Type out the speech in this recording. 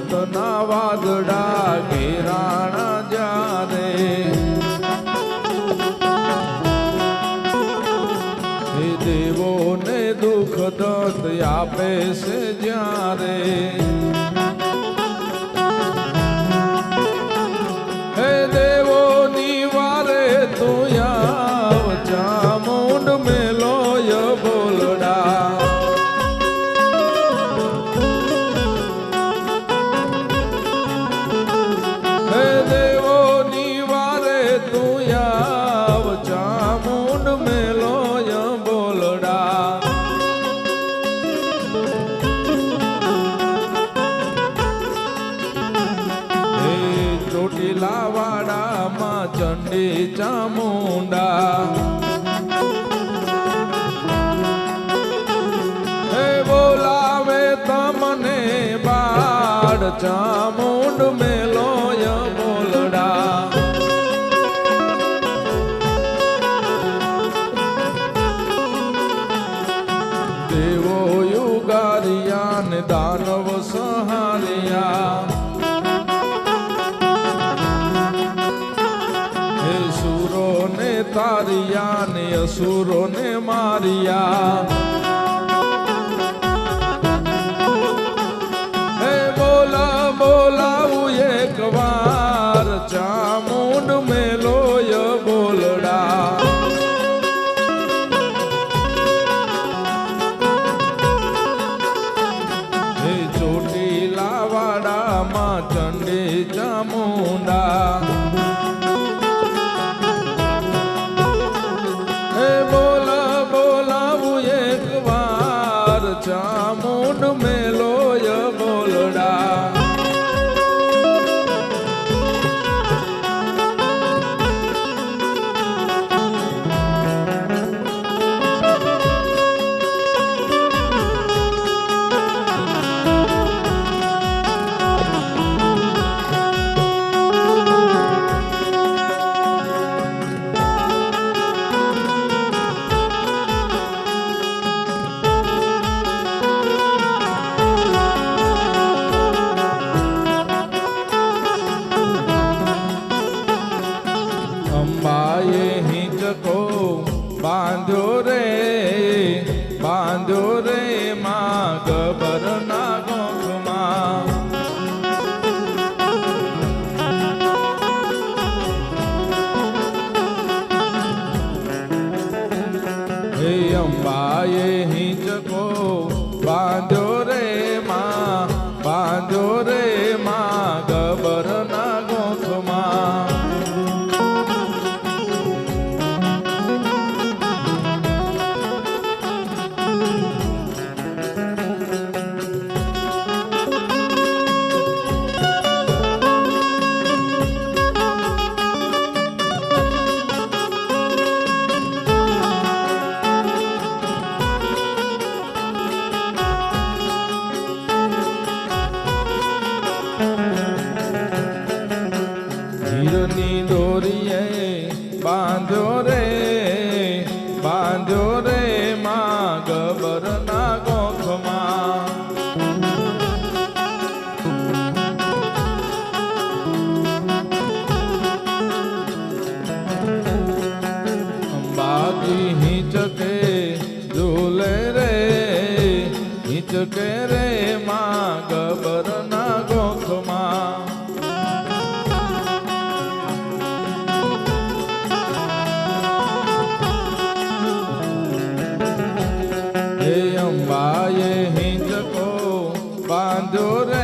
પતના વાદળા ઘેરાણા જ્યારે હે દેવોને દુઃખ દત્ત આપે છે જ્યારે. ચોટીલા વાડામાં ચંડી ચામુંડા. હે બોલાવે તમને બાળ ચામુંડ મેલોય બોલડા દેવો યુગારિયા ને દાનવ સહારિયા. તારિયા ને અસુરો ને મારિયા. રે બાંધો રે માં ગબરના ગોખમાં હે અંબાએ દોરીએ બાંધો રે અંબાએ